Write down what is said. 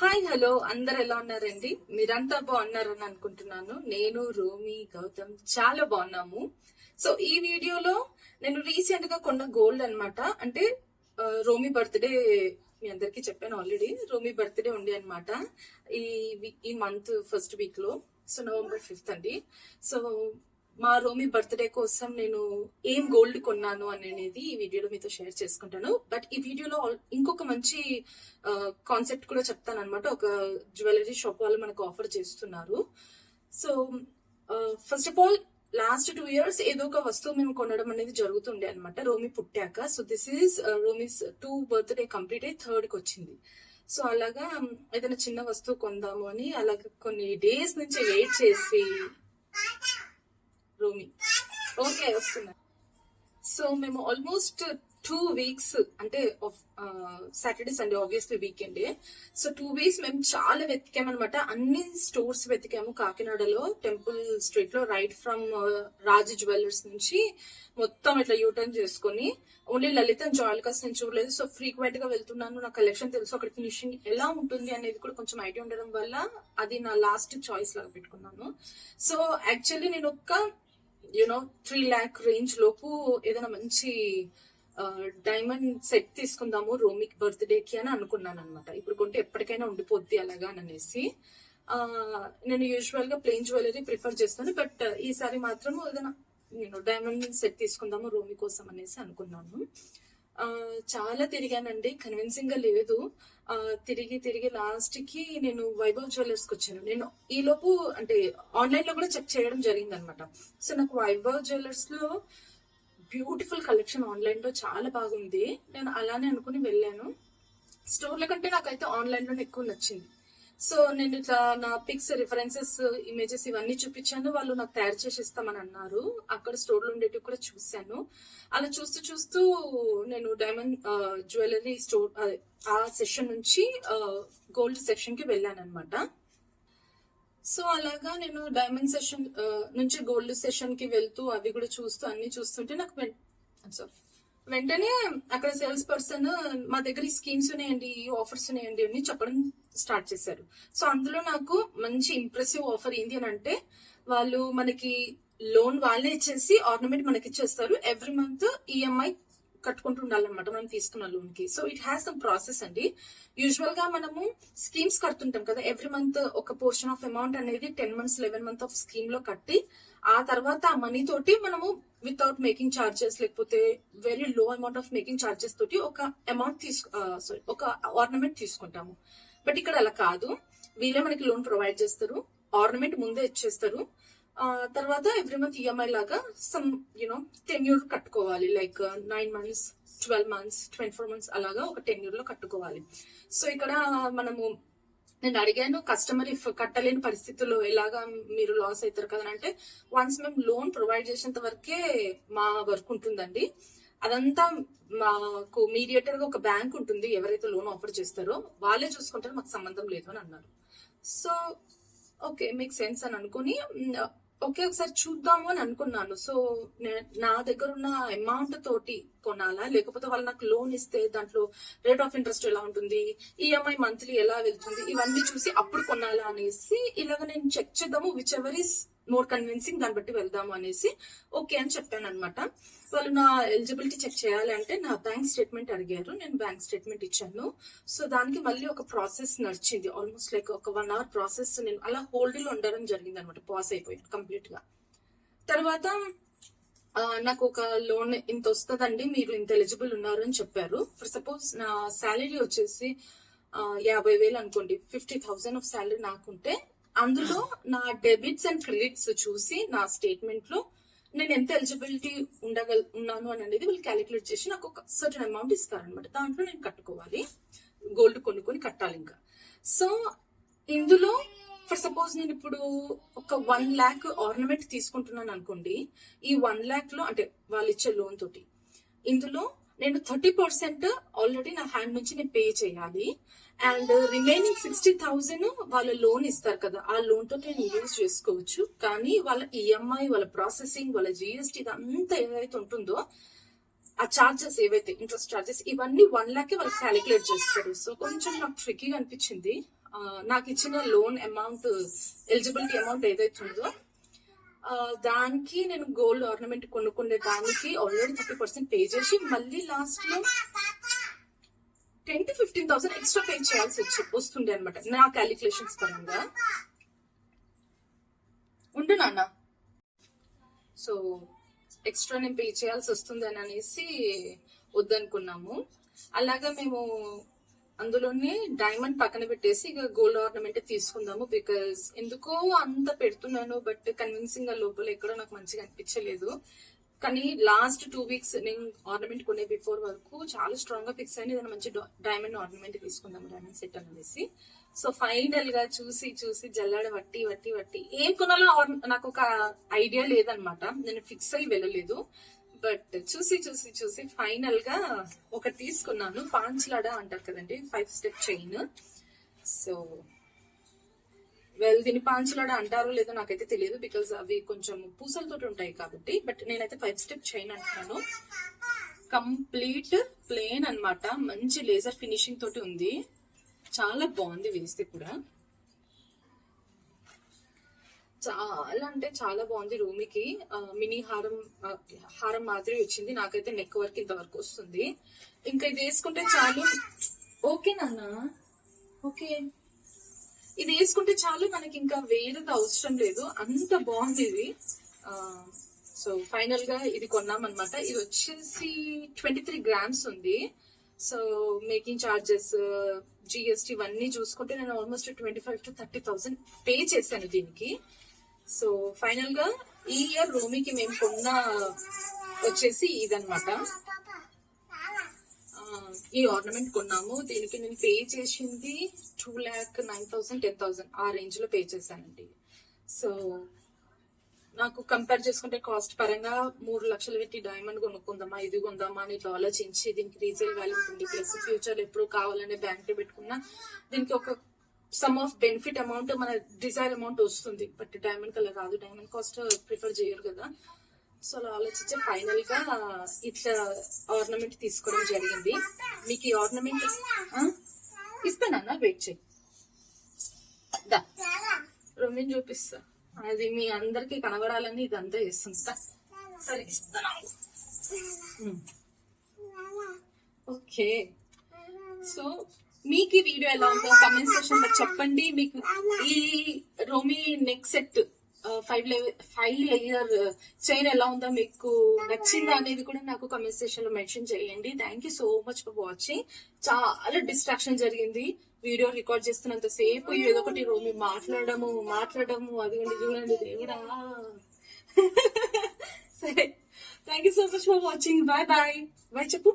Hi hello. అందరు ఎలా ఉన్నారండి? మీరంతా బాగున్నారని అనుకుంటున్నాను. నేను రోమి గౌతమ్ చాలా బాగున్నాము. సో ఈ వీడియోలో నేను రీసెంట్గా కొన్న గోల్డ్ అనమాట అంటే రోమి బర్త్డే మీ అందరికీ చెప్పాను ఆల్రెడీ రోమి బర్త్డే ఉంది అనమాట ఈ ఈ మంత్ ఫస్ట్ వీక్లో. సో నవంబర్ ఫిఫ్త్ అండి. సో మా రోమి బర్త్డే కోసం నేను ఏం గోల్డ్ కొన్నాను అనేది ఈ వీడియోలో మీతో షేర్ చేసుకుంటాను. బట్ ఈ వీడియోలో ఆల్- ఇంకొక మంచి కాన్సెప్ట్ కూడా చెప్తాను అనమాట ఒక జ్యువెలరీ షాప్ వాళ్ళు మనకు ఆఫర్ చేస్తున్నారు. So first of all last two years ఏదో ఒక వస్తువు మేము కొనడం అనేది జరుగుతుండే అనమాట రోమి పుట్టాక. So this is Romi's two birthday complete అయ్యి థర్డ్కి వచ్చింది. సో అలాగా ఏదైనా చిన్న వస్తువు కొందాము అని అలాగే కొన్ని డేస్ నుంచి వెయిట్ చేసి రూమి. ఓకే వస్తున్నా. సో మేము ఆల్మోస్ట్ టూ వీక్స్ అంటే Saturday Sunday obviously weekend so two weeks మేము చాలా వెతికామన్నమాట అన్ని స్టోర్స్ వెతికాము. కాకినాడలో టెంపుల్ స్ట్రీట్లో రైట్ ఫ్రమ్ రాజు జ్యువెలర్స్ నుంచి మొత్తం ఇట్లా యూటర్న్ చేసుకొని ఓన్లీ లలిత జాయిల్కస్ నేను చూడలేదు. సో ఫ్రీక్వెంట్గా వెళ్తున్నాను. నా కలెక్షన్ తెలుసు. అక్కడ ఫినిషింగ్ ఎలా ఉంటుంది అనేది కూడా కొంచెం ఐడియా ఉండడం వల్ల అది నా లాస్ట్ చాయిస్ లాగా పెట్టుకున్నాను. సో యాక్చువల్లీ నేను ఒక్క యూనో త్రీ ల్యాక్ రేంజ్ లోపు ఏదైనా మంచి డైమండ్ సెట్ తీసుకుందాము రోమిక్ బర్త్డేకి అని అనుకున్నాను అనమాట ఇప్పుడు కొంటే ఎప్పటికైనా ఉండిపోద్ది అలాగా అని అనేసి. నేను యూజువల్గా ప్లెయిన్ జ్యువెలరీ ప్రిఫర్ చేస్తాను బట్ ఈసారి మాత్రం ఏదైనా నేను డైమండ్ సెట్ తీసుకుందాము రోమి కోసం అనేసి అనుకున్నాను. చాలా తిరిగానండి. కన్విన్సింగ్గా లేదు తిరిగి తిరిగి లాస్ట్కి నేను వైభవ్ జ్యువెలర్స్కి వచ్చాను. నేను ఈ లోపు అంటే ఆన్లైన్లో కూడా చెక్ చేయడం జరిగింది అనమాట సో నాకు వైభవ్ జ్యువెలర్స్లో బ్యూటిఫుల్ కలెక్షన్ ఆన్లైన్లో చాలా బాగుంది. నేను అలానే అనుకుని వెళ్ళాను. స్టోర్ల కంటే నాకైతే ఆన్లైన్లోనే ఎక్కువ నచ్చింది. సో నేను ఇట్లా నా పిక్స్ రిఫరెన్సెస్ ఇమేజెస్ ఇవన్నీ చూపించాను. వాళ్ళు నాకు తయారు చేసి ఇస్తామని అన్నారు. అక్కడ స్టోర్లో ఉండేటివి కూడా చూశాను. అలా చూస్తూ చూస్తూ నేను డైమండ్ జ్యువెలరీ స్టోర్ ఆ సెషన్ నుంచి గోల్డ్ సెక్షన్కి వెళ్ళాను అనమాట సో అలాగా నేను డైమండ్ సెషన్ నుంచి గోల్డ్ సెషన్కి వెళ్తూ అవి కూడా చూస్తూ అన్ని చూస్తుంటే నాకు సారీ వెంటనే అక్కడ సేల్స్ పర్సన్ మా దగ్గర ఈ స్కీమ్స్ ఉన్నాయండి ఈ ఆఫర్స్ ఉన్నాయండి అని చెప్పడం స్టార్ట్ చేశారు. సో అందులో నాకు మంచి ఇంప్రెసివ్ ఆఫర్ ఏంటి అని అంటే వాళ్ళు మనకి లోన్ వాళ్ళే ఇచ్చేసి ఆర్నమెంట్ మనకి ఇచ్చేస్తారు. ఎవ్రీ మంత్ ఈఎంఐ కట్టుకుంటూ ఉండాలన్నమాట మనం తీసుకున్న లోన్కి. So it has some process అండి. యూజువల్గా మనము స్కీమ్స్ కడుతుంటాం కదా ఎవ్రీ మంత్ ఒక పోర్షన్ ఆఫ్ అమౌంట్ అనేది ten months eleven month of స్కీమ్లో కట్టి ఆ తర్వాత ఆ మనీ తోటి మనము వితౌట్ మేకింగ్ చార్జెస్ లేకపోతే very low amount of making charges తోటి ఒక అమౌంట్ తీసుకు సారీ ఒక ఆర్నమెంట్ తీసుకుంటాము. బట్ ఇక్కడ అలా కాదు. వీళ్ళే మనకి లోన్ ప్రొవైడ్ చేస్తారు. ఆర్నమెంట్ ముందే ఇచ్చేస్తారు. తర్వాత ఎవ్రీ మంత్ ఈఎంఐ లాగా సమ్ యూనో టెన్యూర్ కట్టుకోవాలి. Like nine months twelve months twenty four months అలాగా ఒక టెన్యూర్లో కట్టుకోవాలి. సో ఇక్కడ మనము నేను అడిగాను కస్టమర్ ఇఫ్ కట్టలేని పరిస్థితుల్లో ఎలాగా మీరు లాస్ అవుతారు కదా అంటే వన్స్ మేము లోన్ ప్రొవైడ్ చేసేంత వరకే మా వర్క్ ఉంటుందండి. అదంతా మాకు మీడియేటర్గా ఒక బ్యాంక్ ఉంటుంది ఎవరైతే లోన్ ఆఫర్ చేస్తారో వాళ్ళే చూసుకుంటారో మాకు సంబంధం లేదు అని అన్నారు. సో ఓకే మేక్ సెన్స్ అని అనుకుని ఓకే ఒకసారి చూద్దాము అని అనుకున్నాను. సో నా దగ్గర ఉన్న అమౌంట్ తోటి కొనాలా? లేకపోతే వాళ్ళు నాకు లోన్ ఇస్తే దాంట్లో రేట్ ఆఫ్ ఇంట్రెస్ట్ ఎలా ఉంటుంది? ఈఎంఐ మంత్లీ ఎలా వెళ్తుంది? ఇవన్నీ చూసి అప్పుడు కొనాలా అనేసి ఇలాగ నేను చెక్ చేద్దాము whichever is more convincing దాన్ని బట్టి వెళ్దాము అనేసి ఓకే అని చెప్పాను అనమాట వాళ్ళు నా ఎలిజిబిలిటీ చెక్ చేయాలంటే నా బ్యాంక్ స్టేట్మెంట్ అడిగారు. నేను బ్యాంక్ స్టేట్మెంట్ ఇచ్చాను. సో దానికి మళ్ళీ ఒక ప్రాసెస్ నడిచింది. ఆల్మోస్ట్ లైక్ ఒక వన్ అవర్ ప్రాసెస్ నేను అలా హోల్డ్లో ఉండడం జరిగింది అనమాట పాస్ అయిపోయాను కంప్లీట్గా. తర్వాత నాకు ఒక లోన్ ఇంత వస్తుందండి. మీరు ఇంత ఎలిజిబుల్ ఉన్నారు అని చెప్పారు. ఫర్ సపోజ్ నా శాలరీ వచ్చేసి యాభై వేలు అనుకోండి. ఫిఫ్టీ థౌసండ్ ఆఫ్ శాలరీ నాకుంటే అందులో నా డెబిట్స్ అండ్ క్రెడిట్స్ చూసి నా స్టేట్మెంట్లో నేను ఎంత ఎలిజిబిలిటీ ఉండగల ఉన్నాను అని అనేది వాళ్ళు క్యాలిక్యులేట్ చేసి నాకు ఒక సర్టన్ అమౌంట్ ఇస్తారనమాట దాంట్లో నేను కట్టుకోవాలి. గోల్డ్ కొనుక్కొని కట్టాలి ఇంకా. సో ఇందులో ఫర్ సపోజ్ నేను ఇప్పుడు ఒక వన్ ల్యాక్ ఆర్నమెంట్ తీసుకుంటున్నాను అనుకోండి. ఈ వన్ ల్యాక్లో అంటే వాళ్ళు ఇచ్చే లోన్ తోటి. ఇందులో నేను థర్టీ పర్సెంట్ ఆల్రెడీ నా హ్యాండ్ నుంచి నేను పే చేయాలి. అండ్ రిమైనింగ్ సిక్స్టీ థౌసండ్ వాళ్ళు లోన్ ఇస్తారు కదా. ఆ లోన్తో నేను యూజ్ చేసుకోవచ్చు. కానీ వాళ్ళ ఈఎంఐ వాళ్ళ ప్రాసెసింగ్ వాళ్ళ జిఎస్టీ ఇదంతా ఏదైతే ఉంటుందో ఆ చార్జెస్ ఏవైతే ఇంట్రెస్ట్ చార్జెస్ ఇవన్నీ వన్ లాక్ వాళ్ళు క్యాలిక్యులేట్ చేస్తారు. సో కొంచెం నాకు ట్రిక్కీగా అనిపించింది. నాకు ఇచ్చిన లోన్ అమౌంట్ ఎలిజిబిలిటీ అమౌంట్ ఏదైతే ఉందో దానికి నేను గోల్డ్ ఆర్నమెంట్ కొనుక్కునే దానికి ఆల్రెడీ థర్టీ పర్సెంట్ పే చేసి మళ్ళీ లాస్ట్లో ten to fifteen thousand extra pay చేయాల్సి వచ్చి వస్తుండే అనమాట నా క్యాలిక్యులేషన్స్ పరంగా. ఉండు నాన్న. సో ఎక్స్ట్రా నేను పే చేయాల్సి వస్తుంది అని అనేసి వద్దనుకున్నాము. అలాగా మేము అందులోనే డైమండ్ పక్కన పెట్టేసి ఇక గోల్డ్ ఆర్నమెంట్ తీసుకుందాము బికాస్ ఎందుకో అంత పెడుతున్నాను బట్ కన్విన్సింగ్గా లోపల ఎక్కడో నాకు మంచిగా అనిపించలేదు. కానీ లాస్ట్ టూ వీక్స్ నేను ఆర్నమెంట్ కొనే బిఫోర్ వరకు చాలా స్ట్రాంగ్గా ఫిక్స్ అయింది ఏదైనా మంచి డైమండ్ ఆర్నమెంట్ తీసుకుందాం డైమండ్ సెట్ అనేసి సో ఫైనల్గా చూసి చూసి జల్లాడ వట్టి వట్టి వట్టి ఏం కొనాలో నాకు ఒక ఐడియా లేదనమాట. నేను ఫిక్స్ అయి వెళ్ళలేదు. బట్ చూసి చూసి చూసి ఫైనల్గా ఒకటి తీసుకున్నాను. పాంచ్లాడ అంటారు కదండి five step chain so well దీన్ని పాంచులాడ అంటారో లేదో నాకైతే తెలియదు బికాస్ అవి కొంచెం పూసలతో ఉంటాయి కాబట్టి. బట్ నేనైతే ఫైవ్ స్టెప్ చైన్ అంటున్నాను. కంప్లీట్ ప్లేన్ అనమాట మంచి లేజర్ ఫినిషింగ్ తోటి ఉంది. చాలా బాగుంది వేస్తే కూడా. చాలా అంటే చాలా బాగుంది రూమికి మినీ హారం హారం మాదిరి వచ్చింది. నాకైతే నెక్ వర్క్ ఇంతవరకు వస్తుంది. ఇంకా ఇది వేసుకుంటే చాలు. ఓకే నాన్న. ఓకే ఇది వేసుకుంటే చాలు మనకి ఇంకా వేరేది అవసరం లేదు. అంత బాగుంది ఇది. సో ఫైనల్గా ఇది కొన్నాం అనమాట ఇది వచ్చేసి ట్వంటీ త్రీ గ్రామ్స్ ఉంది సో మేకింగ్ చార్జెస్ జిఎస్టీ ఇవన్నీ చూసుకుంటే నేను almost twenty five to thirty thousand pay చేశాను దీనికి. సో ఫైనల్గా ఈ ఇయర్ రూమీకి మేము కొన్న వచ్చేసి ఇదనమాట ఈ ఆర్నమెంట్ కొన్నాము. దీనికి నేను పే చేసింది two lakh nine thousand ten thousand ఆ రేంజ్లో పే చేశానండి. సో నాకు కంపేర్ చేసుకుంటే కాస్ట్ పరంగా మూడు లక్షలు పెట్టి డైమండ్ కొనుక్కుందామా ఇది కొందామా అని ఇట్లా ఆలోచించి దీనికి రీసేల్ వాల్యూ ఉంటుంది. ప్లస్ ఫ్యూచర్ ఎప్పుడు కావాలనే బ్యాంక్ పెట్టుకున్నా దీనికి ఒక సమ్ ఆఫ్ బెనిఫిట్ అమౌంట్ మన డిజైర్ అమౌంట్ వస్తుంది. బట్ డైమండ్ కలర్ రాదు డైమండ్ కాస్ట్ ప్రిఫర్ చేయరు కదా. సో అలా ఆలోచించి ఫైనల్గా ఇట్లా ఆర్నమెంట్ తీసుకోవడం జరిగింది. మీకు ఈ ఆర్నమెంట్ ఇస్తానన్నా వెయిట్ చేయి. దా. రొమ్మిని చూపిస్తా. అది మీ అందరికి కనబడాలని ఇదంతా చేస్తుంటా సరే ఇస్తాను ఓకే. సో మీకు ఈ వీడియో ఎలా ఉందో కమెంట్ సెక్షన్లో చెప్పండి. మీకు ఈ రోమి neck set five five layer chain ఎలా ఉందో మీకు నచ్చిందా అనేది కూడా నాకు కమెంట్ సెక్షన్లో మెన్షన్ చేయండి. Thank you so much for watching చాలా డిస్ట్రాక్షన్ జరిగింది. వీడియో రికార్డ్ చేస్తున్నంత సేపు ఏదో ఒకటి రోమి మాట్లాడము మాట్లాడము. అది ఉండి చూడండి దేవుడా. సరే. Thank you so much for watching bye bye bye చెప్పు.